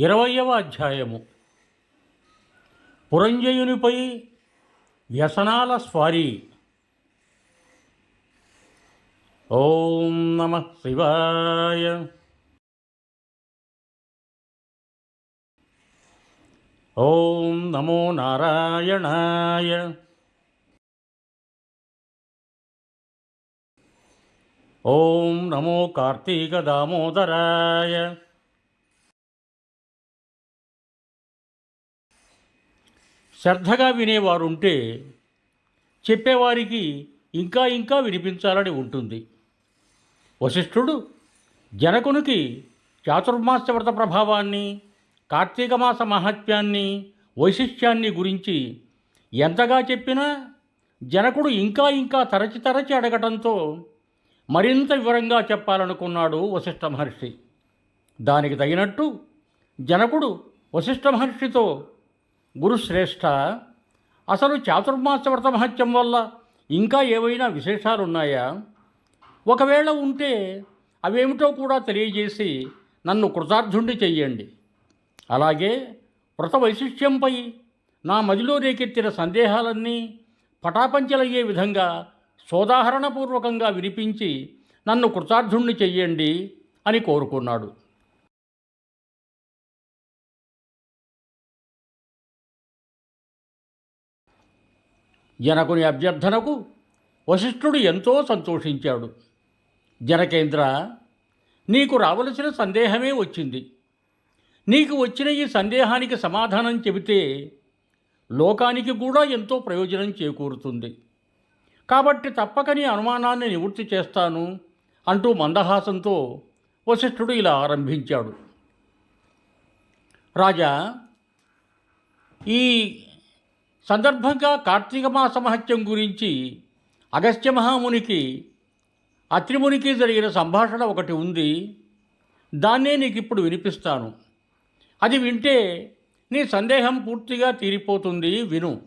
ఇరవయవ అధ్యాయము. పురంజయునిపై వ్యసనాల స్వారీ. ఓం నమ శివాయ. ఓం నమో నారాయణాయ. ఓం నమో కార్తీక దామోదరాయ. శ్రద్ధగా వినేవారుంటే చెప్పేవారికి ఇంకా ఇంకా వినిపించాలని ఉంటుంది. వశిష్ఠుడు జనకునికి చాతుర్మాస వ్రత ప్రభావాన్ని కార్తీక మాస మహత్యాన్ని వైశిష్ట్యాన్ని గురించి ఎంతగా చెప్పినా జనకుడు ఇంకా ఇంకా తరచి తరచి అడగటంతో మరింత వివరంగా చెప్పాలనుకున్నాడు వశిష్ఠ మహర్షి. దానికి తగినట్టు జనకుడు వశిష్ఠ మహర్షితో గురుశ్రేష్ఠ. అసలు చాతుర్మాస వ్రత మహత్యం వల్ల ఇంకా ఏవైనా విశేషాలు ఉన్నాయా ఒకవేళ ఉంటే అవేమిటో కూడా తెలియజేసి నన్ను కృతార్థుండి చెయ్యండి. అలాగే వ్రత వైశిష్ట్యంపై నా మదిలో రేకెత్తిన సందేహాలన్నీ పటాపంచలయ్యే విధంగా సోదాహరణపూర్వకంగా వినిపించి నన్ను కృతార్థుణ్ణి చెయ్యండి అని కోరుకున్నాడు. జనకుని అభ్యర్థనకు వశిష్ఠుడు ఎంతో సంతోషించాడు. జనకేంద్ర నీకు రావలసిన సందేహమే వచ్చింది. నీకు వచ్చిన ఈ సందేహానికి సమాధానం చెబితే లోకానికి కూడా ఎంతో ప్రయోజనం చేకూరుతుంది. కాబట్టి తప్పక నీ అనుమానాన్ని నివృత్తి చేస్తాను అంటూ మందహాసంతో వశిష్ఠుడు ఇలా ఆరంభించాడు. రాజా ఈ సందర్భంగా కార్తీక మాస మహత్యం గురించి అగస్త్య మహామునికి అత్రిమునికి జరిగిన సంభాషణ ఒకటి ఉంది. దాన్నే నీకు ఇప్పుడు వినిపిస్తాను. అది వింటే నీ సందేహం పూర్తిగా తీరిపోతుంది విను.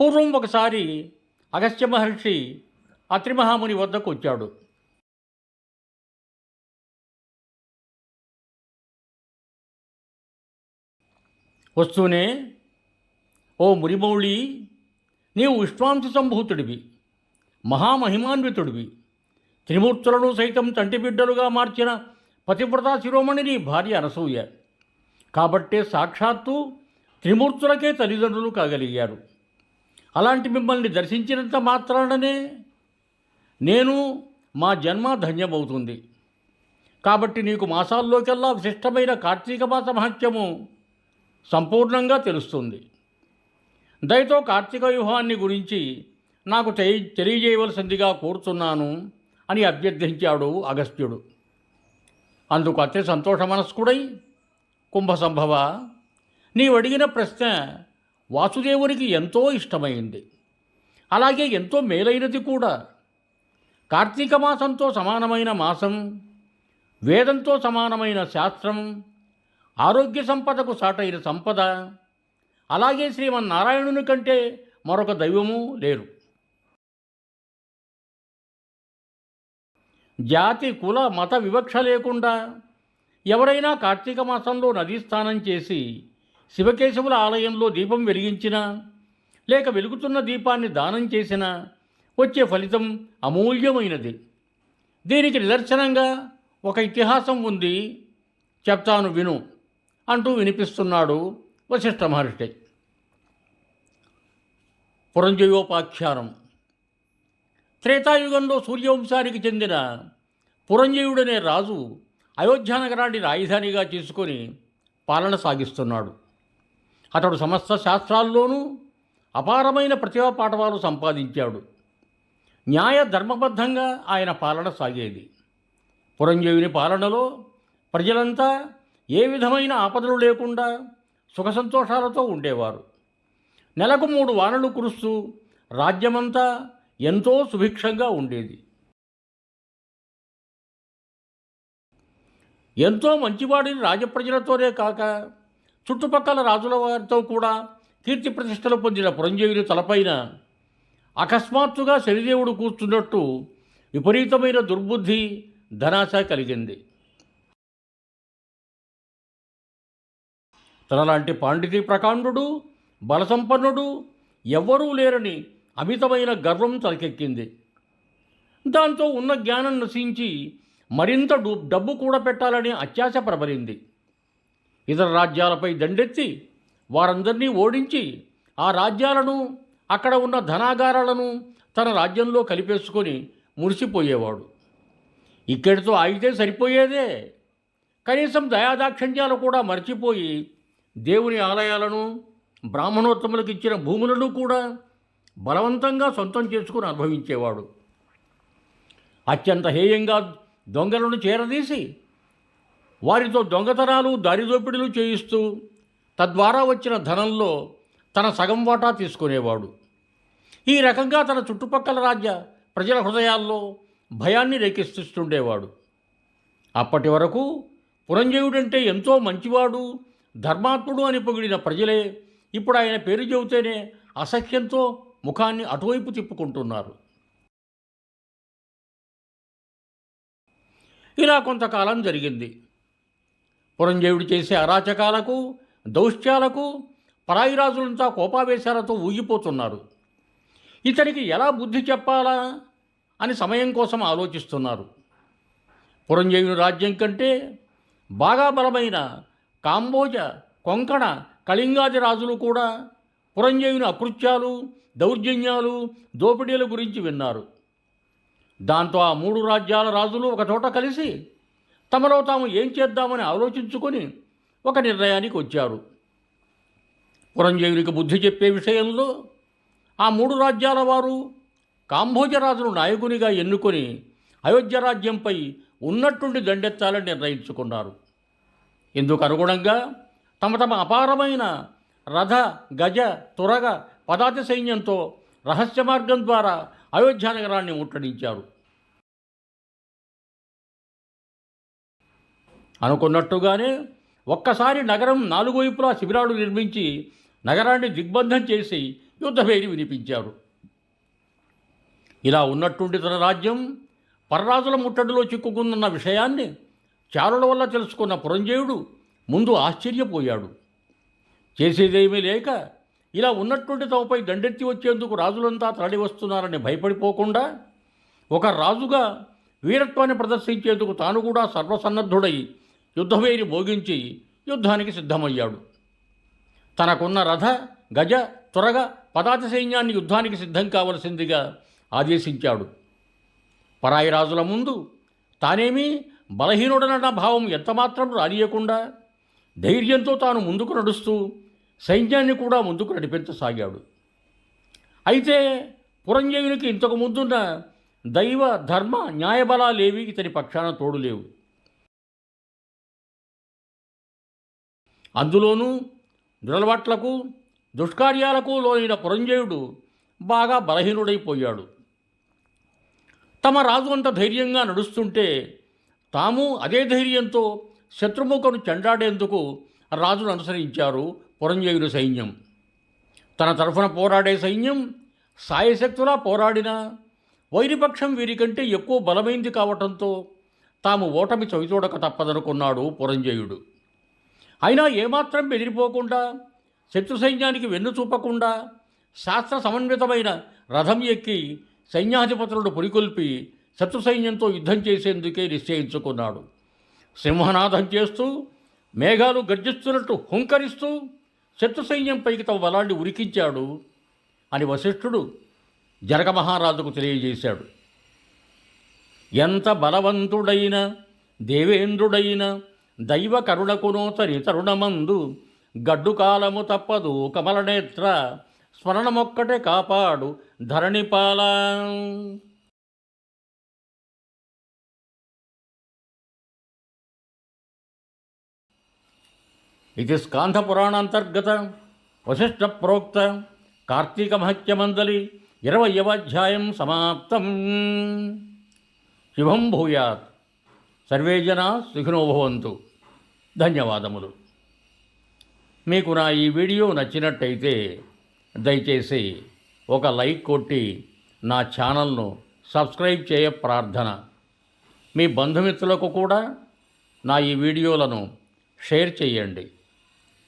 పూర్వం ఒకసారి అగస్త్య మహర్షి అత్రిమహాముని వద్దకు వచ్చాడు. వస్తూనే ఓ మురిమౌళి నీవు విశ్వాంశ సంభూతుడివి మహామహిమాన్వితుడివి. త్రిమూర్తులను సైతం తంటి బిడ్డలుగా మార్చిన పతివ్రతా శిరోమణి నీ భార్య అనసూయ. కాబట్టే సాక్షాత్తు త్రిమూర్తులకే తల్లిదండ్రులు కాగలిగారు. అలాంటి మిమ్మల్ని దర్శించినంత మాత్రాననే నేను మా జన్మ ధన్యమవుతుంది. కాబట్టి నీకు మాసాల్లోకెల్లా విశిష్టమైన కార్తీక మాస మహత్యము సంపూర్ణంగా తెలుస్తుంది. దయతో కార్తీక వ్యూహాన్ని గురించి నాకు తెలి తెలియజేయవలసిందిగా కోరుతున్నాను అని అభ్యర్థించాడు అగస్త్యుడు. అందుకు అతి సంతోష మనస్కుడై కుంభసంభవ నీవు అడిగిన ప్రశ్న వాసుదేవునికి ఎంతో ఇష్టమైంది. అలాగే ఎంతో మేలైనది కూడా. కార్తీక మాసంతో సమానమైన మాసం వేదంతో సమానమైన శాస్త్రం ఆరోగ్య సంపదకు సాటైన సంపద అలాగే శ్రీమన్నారాయణుని కంటే మరొక దైవము లేరు. జాతి కుల మత వివక్ష లేకుండా ఎవరైనా కార్తీక మాసంలో నదీ స్నానం చేసి శివకేశవుల ఆలయంలో దీపం వెలిగించినా లేక వెలుగుతున్న దీపాన్ని దానం చేసినా వచ్చే ఫలితం అమూల్యమైనది. దీనికి నిదర్శనంగా ఒక ఇతిహాసం ఉంది. చెప్తాను విను అంటూ వినిపిస్తున్నాడు వశిష్ఠ మహర్షి. పురంజయోపాఖ్యానం. త్రేతాయుగంలో సూర్యవంశానికి చెందిన పురంజయుడనే రాజు అయోధ్య నగరాన్ని రాజధానిగా చేసుకొని పాలన సాగిస్తున్నాడు. అతడు సమస్త శాస్త్రాల్లోనూ అపారమైన ప్రతిభా పాఠవాలు సంపాదించాడు. న్యాయ ధర్మబద్ధంగా ఆయన పాలన సాగేది. పురంజయుని పాలనలో ప్రజలంతా ఏ విధమైన ఆపదలు లేకుండా సుఖ సంతోషాలతో ఉండేవారు. నెలకు మూడు వానలు కురుస్తూ రాజ్యమంతా ఎంతో సుభిక్షంగా ఉండేది. ఎంతో మంచివాడిని రాజప్రజలతోనే కాక చుట్టుపక్కల రాజుల వారితో కూడా కీర్తి ప్రతిష్టలు పొందిన పురంజయుని తలపైన అకస్మాత్తుగా శనిదేవుడు కూర్చున్నట్టు విపరీతమైన దుర్బుద్ధి ధనాశ కలిగింది. తనలాంటి పాండితి ప్రకాండుడు బలసంపన్నుడు ఎవ్వరూ లేరని అమితమైన గర్వం తలకెక్కింది. దాంతో ఉన్న జ్ఞానం నశించి మరింత డబ్బు కూడా పెట్టాలని అత్యాశ ప్రబలింది. ఇతర రాజ్యాలపై దండెత్తి వారందరినీ ఓడించి ఆ రాజ్యాలను అక్కడ ఉన్న ధనాగారాలను తన రాజ్యంలో కలిపేసుకొని మురిసిపోయేవాడు. ఇక్కడితో ఆగితే సరిపోయేదే. కనీసం దయాదాక్షిణ్యాలు కూడా మర్చిపోయి దేవుని ఆలయాలను బ్రాహ్మణోత్తములకు ఇచ్చిన భూములను కూడా బలవంతంగా సొంతం చేసుకుని అనుభవించేవాడు. అత్యంత హేయంగా దొంగలను చేరదీసి వారితో దొంగతనాలు దారిదోపిడీలు చేయిస్తూ తద్వారా వచ్చిన ధనంలో తన సగం వాటా తీసుకునేవాడు. ఈ రకంగా తన చుట్టుపక్కల రాజ్య ప్రజల హృదయాల్లో భయాన్ని రేకెత్తిస్తుండేవాడు. అప్పటి వరకు పురంజయుడంటే ఎంతో మంచివాడు ధర్మాత్ముడు అని పొగిడిన ప్రజలే ఇప్పుడు ఆయన పేరు చెబితేనే అసహ్యంతో ముఖాన్ని అటువైపు తిప్పుకుంటున్నారు. ఇలా కొంతకాలం జరిగింది. పురంజయుడు చేసే అరాచకాలకు దౌష్ట్యాలకు పరాయి రాజులంతా కోపావేశాలతో ఊగిపోతున్నారు. ఇతనికి ఎలా బుద్ధి చెప్పాలా అని సమయం కోసం ఆలోచిస్తున్నారు. పురంజయుని రాజ్యం కంటే బాగా బలమైన కాంబోజ కొంకణ కళింగాది రాజులు కూడా పురంజయుని అకృత్యాలు దౌర్జన్యాలు దోపిడీల గురించి విన్నారు. దాంతో ఆ మూడు రాజ్యాల రాజులు ఒకచోట కలిసి తమలో తాము ఏం చేద్దామని ఆలోచించుకొని ఒక నిర్ణయానికి వచ్చారు. పురంజయునికి బుద్ధి చెప్పే విషయంలో ఆ మూడు రాజ్యాల వారు కాంభోజరాజును నాయకునిగా ఎన్నుకొని అయోధ్య రాజ్యంపై ఉన్నట్టుండి దండెత్తాలని నిర్ణయించుకున్నారు. ఇందుకు అనుగుణంగా తమ తమ అపారమైన రథ గజ తురగ పదాతి సైన్యంతో రహస్య మార్గం ద్వారా అయోధ్య నగరాన్ని ముట్టడించారు. అనుకున్నట్టుగానే ఒక్కసారి నగరం నాలుగు వైపులా శిబిరాలు నిర్మించి నగరాన్ని దిగ్బంధం చేసి యుద్ధభేరి వినిపించారు. ఇలా ఉన్నట్టుండి తన రాజ్యం పరరాజుల ముట్టడిలో చిక్కుకుందన్న విషయాన్ని చారుల వల్ల తెలుసుకున్న పురంజయుడు ముందు ఆశ్చర్యపోయాడు. చేసేదేమీ లేక ఇలా ఉన్నటువంటి తమపై దండెత్తి వచ్చేందుకు రాజులంతా తరలి వస్తున్నారని భయపడిపోకుండా ఒక రాజుగా వీరత్వాన్ని ప్రదర్శించేందుకు తాను కూడా సర్వసన్నద్ధుడై యుద్ధవేరి భోగించి యుద్ధానికి సిద్ధమయ్యాడు. తనకున్న రథ గజ త్వరగ పదాతి సైన్యాన్ని యుద్ధానికి సిద్ధం కావలసిందిగా ఆదేశించాడు. పరాయి రాజుల ముందు తానేమీ బలహీనుడనన్న భావం ఎంతమాత్రం రానియకుండా ధైర్యంతో తాను ముందుకు నడుస్తూ సైన్యాన్ని కూడా ముందుకు నడిపించసాగాడు. అయితే పురంజయునికి ఇంతకు ముందున్న దైవ ధర్మ న్యాయబలాలేవి ఇతని పక్షాన తోడులేవు అందులోనూ దురలవాట్లకు దుష్కార్యాలకు లోనైన పురంజయుడు బాగా బలహీనుడైపోయాడు. తమ రాజు అంత ధైర్యంగా నడుస్తుంటే తాము అదే ధైర్యంతో శత్రుముఖను చెండాడేందుకు రాజును అనుసరించారు పురంజయుని సైన్యం. తన తరఫున పోరాడే సైన్యం సాయశక్తులా పోరాడినా వైరిపక్షం వీరికంటే ఎక్కువ బలమైంది కావటంతో తాము ఓటమి చవిచూడక తప్పదనుకున్నాడు పురంజయుడు. అయినా ఏమాత్రం బెదిరిపోకుండా శత్రు సైన్యానికి వెన్ను చూపకుండా శాస్త్ర సమన్వితమైన రథం ఎక్కి సైన్యాధిపతులను పురికొల్పి శత్రు సైన్యంతో యుద్ధం చేసేందుకే నిశ్చయించుకున్నాడు. సింహనాదం చేస్తూ మేఘాలు గర్జిస్తున్నట్టు హుంకరిస్తూ శత్రు సైన్యంపైకి తమ బలాన్ని ఉరికించాడు అని వశిష్ఠుడు జనక మహారాజుకు తెలియజేశాడు. ఎంత బలవంతుడైన దేవేంద్రుడైన దైవ కరుణకునోతరి తరుణమందు గడ్డు కాలము తప్పదు కమలనేత్ర స్మరణమొక్కటే కాపాడు ధరణిపాల. ఇది స్కాంధపురాణాంతర్గత వశిష్ఠ ప్రోక్త కార్తీక మహత్యమందలి ఇరవయవ అధ్యాయం సమాప్తం. శుభం భూయాత్. సర్వే జనా సుఖినోభవంతు ధన్యవాదములు. మీకు నా ఈ వీడియో నచ్చినట్టయితే దయచేసి ఒక లైక్ కొట్టి నా ఛానల్ను సబ్స్క్రైబ్ చేయ ప్రార్థన. మీ బంధుమిత్రులకు కూడా నా ఈ వీడియోలను షేర్ చేయండి.